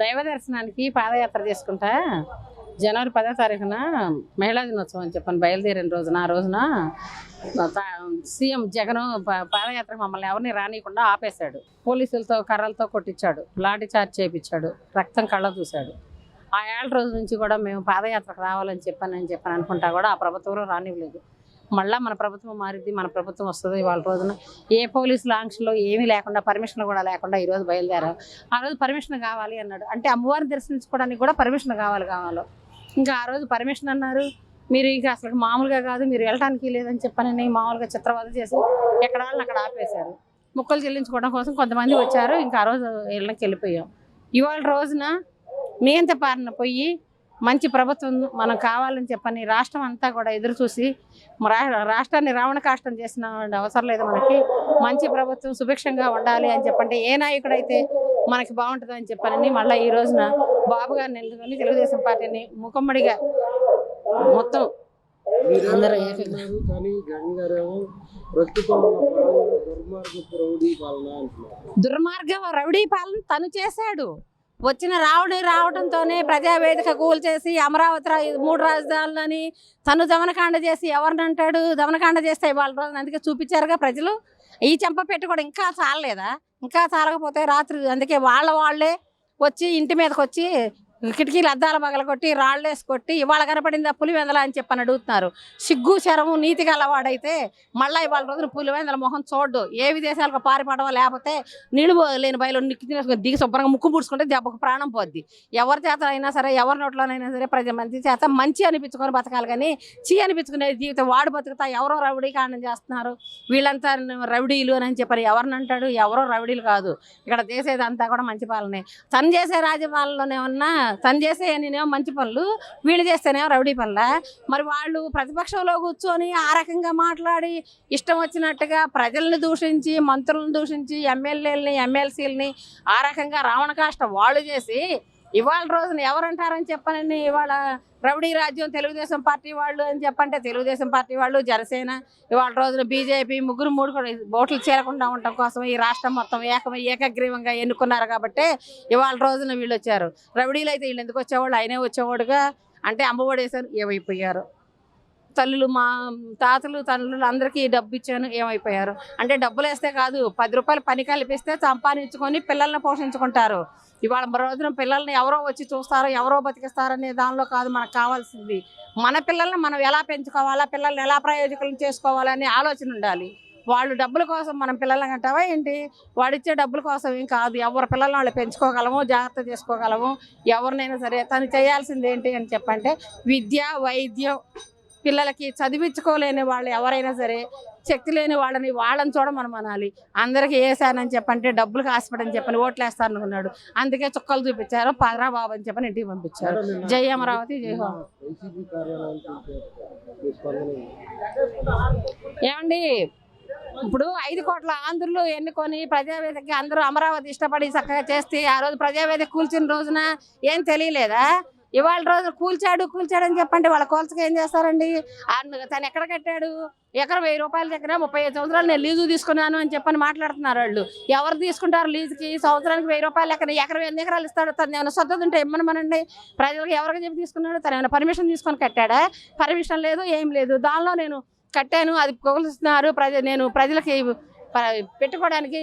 దైవ దర్శనానికి పాదయాత్ర చేసుకుంటా. జనవరి పదో తారీఖున మహిళా దినోత్సవం అని చెప్పాను బయలుదేరిన రోజున ఆ రోజున సీఎం జగన్ పాదయాత్ర మమ్మల్ని ఎవరిని రానియకుండా ఆపేశాడు. పోలీసులతో కర్రలతో కొట్టించాడు. లాఠీ చార్జ్ చేయించాడు. రక్తం కళ్ళ చూశాడు. ఆ ఏళ్ళ రోజు నుంచి కూడా మేము పాదయాత్రకు రావాలని చెప్పానని చెప్పాను అనుకుంటా కూడా ఆ ప్రభుత్వంలో రానివ్వలేదు. మళ్ళీ మన ప్రభుత్వం మారింది మన ప్రభుత్వం వస్తుంది వాళ్ళ రోజున. ఏ పోలీస్ ఆంక్షలో ఏమీ లేకుండా పర్మిషన్ కూడా లేకుండా ఈరోజు బయలుదేరారు. ఆ రోజు పర్మిషన్ కావాలి అన్నాడు. అంటే అమ్మవారిని దర్శించుకోవడానికి కూడా పర్మిషన్ కావాలి కావాలో. ఇంకా ఆ రోజు పర్మిషన్ అన్నారు. మీరు ఇంకా అసలు మామూలుగా కాదు మీరు వెళ్ళడానికి లేదని చెప్పని మామూలుగా చిత్రవద చేసి ఎక్కడ వాళ్ళని అక్కడ ఆపేశారు. ముక్కలు చెల్లించుకోవడం కోసం కొంతమంది వచ్చారు. ఇంకా ఆ రోజు ఇళ్ళకి వెళ్ళిపోయాం. ఇవాళ రోజున నియంత పారిన పోయి మంచి ప్రభుత్వం మనం కావాలని చెప్పని రాష్ట్రం అంతా కూడా ఎదురు చూసి రాష్ట్రాన్ని రావణ కాష్టం చేసిన అవసరం లేదు మనకి. మంచి ప్రభుత్వం సుభిక్షంగా ఉండాలి అని చెప్పంటే ఏ నాయకుడైతే మనకి బాగుంటుంది అని చెప్పానని మళ్ళీ ఈ రోజున బాబు గారిని ఎన్నుకొని తెలుగుదేశం పార్టీని ముఖమ్మడిగా మొత్తం అందరూ అంటున్నారు. దుర్మార్గ రౌడీ పాలన తను చేశాడు. వచ్చిన రావడి రావడంతోనే ప్రజావేదిక కూల్చేసి అమరావతి రా- మూడు రాజధానులని తను దమనకాండ చేసి ఎవరిని అంటాడు? దమనకాండ చేస్తే వాళ్ళ రోజున అందుకే చూపించారుగా ప్రజలు. ఈ చెంప పెట్టి కూడా ఇంకా చాలలేదా? ఇంకా చాలకపోతే రాత్రి అందుకే వాళ్ళ వాళ్ళే వచ్చి ఇంటి మీదకి వచ్చి కిటికీలు అద్దాలు పగలగొట్టి రాళ్ళేసి కొట్టి ఇవాళ కనపడిందా పులివెందల అని చెప్పని అడుగుతున్నారు. సిగ్గు శరము నీతి గలవాడైతే మళ్ళీ ఇవాళ రోజున పులివెందల మొహం చూడ్డు. ఏ విదేశాలకు పారిపడవో లేకపోతే నీళ్ళు లేని బయలు దిగి శుభ్రంగా ముక్కు పూడ్చుకుంటే దెబ్బకు ప్రాణం పోద్ది. ఎవరి చేత అయినా సరే ఎవరి నోట్లోనైనా సరే ప్రజ మంచి చేత మంచి అనిపించుకొని బతకాలి కానీ చీ అనిపించుకునే జీవితం వాడు బతుకుతా ఎవరో రౌడీ కాండం చేస్తున్నారు. వీళ్ళంతా రౌడీలు అని చెప్పని ఎవరిని అంటాడు? ఎవరో రౌడీలు కాదు. ఇక్కడ చేసేది అంతా కూడా మంచి పాలనే. తను చేసే రాజపాలనలోనేమన్నా తను చేసే నేనేమో మంచి పనులు వీళ్ళు చేస్తేనేమో రౌడీ పనుల. మరి వాళ్ళు ప్రతిపక్షంలో కూర్చొని ఆ రకంగా మాట్లాడి ఇష్టం వచ్చినట్టుగా ప్రజల్ని దూషించి మంత్రులను దూషించి ఎమ్మెల్యేలని ఎమ్మెల్సీలని ఆ రకంగా రావణ కాష్ట వాళ్ళు చేసి ఇవాళ రోజున ఎవరంటారని చెప్పనండి? ఇవాళ రౌడీ రాజ్యం తెలుగుదేశం పార్టీ వాళ్ళు అని చెప్పంటే తెలుగుదేశం పార్టీ వాళ్ళు జనసేన ఇవాళ రోజున బీజేపీ ముగ్గురు మూడు కూడా ఓట్లు చేరకుండా ఉండటం కోసం ఈ రాష్ట్రం మొత్తం ఏకమై ఏకగ్రీవంగా ఎన్నుకున్నారు కాబట్టి ఇవాళ రోజున వీళ్ళు వచ్చారు. రౌడీలు అయితే వీళ్ళు ఎందుకు వచ్చేవాళ్ళు? ఆయనే వచ్చేవాడుగా. అంటే అమ్మఒడేశారు ఏమైపోయారు? తల్లులు మా తాతలు తల్లులు అందరికీ డబ్బు ఇచ్చాను. ఏమైపోయారు? అంటే డబ్బులు వేస్తే కాదు పది రూపాయలు పని కల్పిస్తే సంపాదించుకొని పిల్లల్ని పోషించుకుంటారు. ఇవాళ మరో రోజున పిల్లల్ని ఎవరో వచ్చి చూస్తారో ఎవరో బతికిస్తారనే దానిలో కాదు మనకు కావాల్సింది. మన పిల్లల్ని మనం ఎలా పెంచుకోవాలా పిల్లల్ని ఎలా ప్రయోజకులను చేసుకోవాలనే ఆలోచన ఉండాలి. వాళ్ళు డబ్బుల కోసం మనం పిల్లల్ని అంటావా ఏంటి? వాడిచ్చే డబ్బుల కోసం ఏం కాదు. ఎవరి పిల్లల్ని వాళ్ళు పెంచుకోగలము జాగ్రత్త చేసుకోగలము ఎవరినైనా సరే తను చేయాల్సింది ఏంటి అని చెప్పంటే విద్య వైద్యం. పిల్లలకి చదివించుకోలేని వాళ్ళు ఎవరైనా సరే శక్తి లేని వాళ్ళని వాళ్ళని చూడమని అనాలి అందరికీ వేసానని చెప్పంటే డబ్బులకు అని చెప్పని ఓట్లు వేస్తారనుకున్నాడు అందుకే చుక్కలు చూపించారు పదరా బాబు అని చెప్పని ఇంటికి పంపించారు. జై అమరావతి జై హోం. ఏమండి ఇప్పుడు ఐదు కోట్ల ఆంధ్రులు ఎన్నుకొని ప్రజావేదికకి అందరూ అమరావతి ఇష్టపడి చక్కగా చేస్తే ఆ రోజు ప్రజావేదిక కూల్చిన రోజున ఏం తెలియలేదా? ఇవాళ రోజు కూల్చాడు కూల్చాడు అని చెప్పండి. వాళ్ళ కోల్చక ఏం చేస్తారండి? తను ఎక్కడ కట్టాడు? ఎకరం వెయ్యి రూపాయల దగ్గర ముప్పై ఐదు సంవత్సరాలు నేను లీజు తీసుకున్నాను అని చెప్పని మాట్లాడుతున్నారు వాళ్ళు. ఎవరు తీసుకుంటారు లీజుకి? సంవత్సరానికి వెయ్యి రూపాయలు ఎక్కడ ఎకరం ఎన్ని ఎకరాలు ఇస్తాడు? తను ఏమైనా సొంతది ఉంటే ఇమ్మనమనండి ప్రజలకు ఎవరికి చెప్పి తీసుకున్నాడు? తను ఏమైనా పర్మిషన్ తీసుకొని కట్టాడా? పర్మిషన్ లేదు ఏం లేదు. దానిలో నేను కట్టాను అది కొలుస్తున్నారు ప్రజ నేను ప్రజలకి పెట్టుకోవడానికి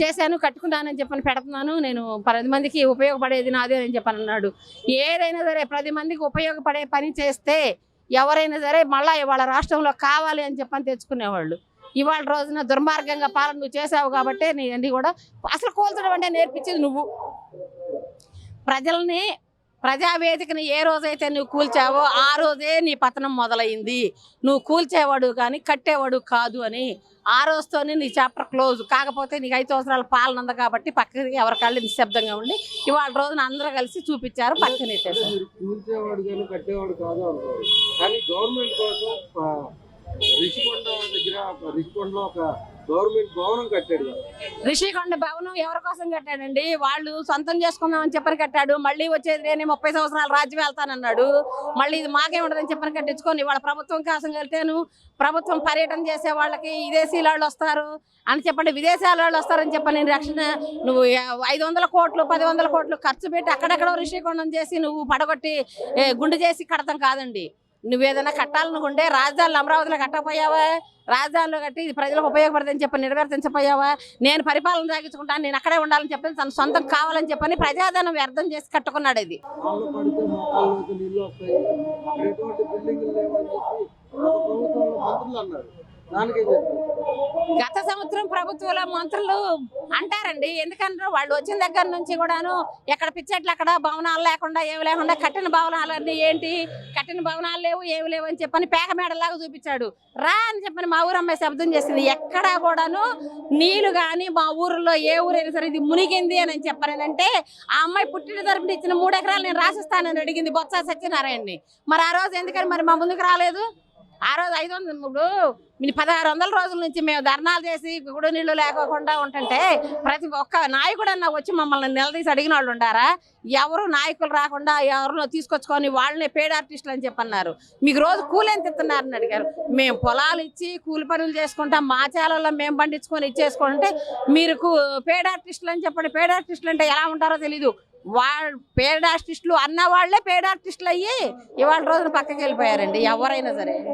చేశాను కట్టుకున్నానని చెప్పని పెడుతున్నాను. నేను పది మందికి ఉపయోగపడేది నాదే అని చెప్పని అన్నాడు. ఏదైనా సరే పది మందికి ఉపయోగపడే పని చేస్తే ఎవరైనా సరే మళ్ళీ ఇవాళ రాష్ట్రంలో కావాలి అని చెప్పని తెచ్చుకునేవాళ్ళు. ఇవాళ రోజున దుర్మార్గంగా పాలన నువ్వు చేసావు కాబట్టి నీ అన్ని కూడా అసలు కోల్చడం అంటే నేర్పించేది నువ్వు. ప్రజల్ని ప్రజావేదికని ఏ రోజైతే నువ్వు కూల్చావో ఆ రోజే నీ పతనం మొదలైంది. నువ్వు కూల్చేవాడు కానీ కట్టేవాడు కాదు అని ఆ రోజుతోనే నీ చాప్టర్ క్లోజ్. కాకపోతే నీకు ఐదు సంవత్సరాల పాలన ఉంది కాబట్టి పక్కకి ఎవరికాళ్ళు నిశ్శబ్దంగా ఉండి ఇవాళ రోజున అందరూ కలిసి చూపించారు పక్కన అంటే గవర్నమెంట్ రిషికొండ భవనం కట్టాడు రిషికొండ భవనం ఎవరి కోసం కట్టాడండి? వాళ్ళు సొంతం చేసుకుందామని చెప్పని కట్టాడు. మళ్ళీ వచ్చేది నేను ముప్పై సంవత్సరాలు రాజ్యం వెళ్తానన్నాడు. మళ్ళీ ఇది మాకే ఉండదని చెప్పని కట్టించుకొని వాళ్ళ ప్రభుత్వం కోసం వెళ్తేను ప్రభుత్వం పర్యటన చేసే వాళ్ళకి విదేశీల వాళ్ళు వస్తారు అని చెప్పండి. విదేశాల వాళ్ళు వస్తారని చెప్పని రక్షణ నువ్వు ఐదు వందల కోట్లు పది వందల కోట్లు ఖర్చు పెట్టి అక్కడెక్కడో రిషికొండం చేసి నువ్వు పడగొట్టి గుండు చేసి కడతాం కాదండి. నువ్వు ఏదైనా కట్టాలనుకుంటే రాజధానిలో అమరావతిలో కట్టకపోయావా? రాజధానిలో కట్టి ఇది ప్రజలకు ఉపయోగపడుతుందని చెప్పి నెరవేర్తించపోయావా నేను పరిపాలన సాగించుకుంటాను నేను అక్కడే ఉండాలని చెప్పి తన సొంతం కావాలని చెప్పని ప్రజాధనం వ్యర్థం చేసి కట్టుకున్నాడు ఇది. గత సంవత్సరం ప్రభుత్వంలో మంత్రులు అంటారండి. ఎందుకంటే వాళ్ళు వచ్చిన దగ్గర నుంచి కూడాను ఎక్కడ పిచ్చెట్లు అక్కడ భవనాలు లేకుండా ఏమి లేకుండా కట్టిన భవనాలన్నీ ఏంటి? కట్టిన భవనాలు లేవు ఏమి లేవు అని చెప్పని పేక మేడలాగా చూపించాడు. రా అని చెప్పని మా ఊరు అమ్మాయి శబ్దం చేసింది. ఎక్కడా కూడాను నీళ్ళు కానీ మా ఊరిలో ఏ ఊరైనా సరే ఇది మునిగింది అని చెప్పానంటే ఆ అమ్మాయి పుట్టిన తరపున ఇచ్చిన మూడు ఎకరాలు నేను రాసిస్తానని అడిగింది బొత్స సత్యనారాయణని మరి ఆ రోజు ఎందుకని మరి మా ముందుకు రాలేదు? ఆ రోజు ఐదు వందలు ఇప్పుడు మీ పదహారు వందల రోజుల నుంచి మేము ధర్నాలు చేసి గుడి నీళ్ళు లేకోకుండా ఉంటుంటే ప్రతి ఒక్క నాయకుడన్నా వచ్చి మమ్మల్ని నిలదీసి అడిగిన వాళ్ళు ఉండారా? ఎవరు నాయకులు రాకుండా ఎవరినో తీసుకొచ్చుకొని వాళ్ళని పేడ్ ఆర్టిస్టులు అని చెప్పన్నారు. మీకు రోజు కూలి ఎంత ఇస్తున్నారని అడిగారు. మేము పొలాలు ఇచ్చి కూలి పనులు చేసుకుంటాం మా చేలలో మేము పండించుకొని ఇచ్చేసుకుంటే మీరు కూ- పేడ్ ఆర్టిస్టులు అని చెప్పండి పేడ్ ఆర్టిస్టులు అంటే ఎలా ఉంటారో తెలీదు. వాళ్ళు పేడ్ ఆర్టిస్టులు అన్న వాళ్ళే పేడ్ ఆర్టిస్టులు అయ్యి ఇవాళ రోజున పక్కకి వెళ్ళిపోయారండి ఎవరైనా సరే.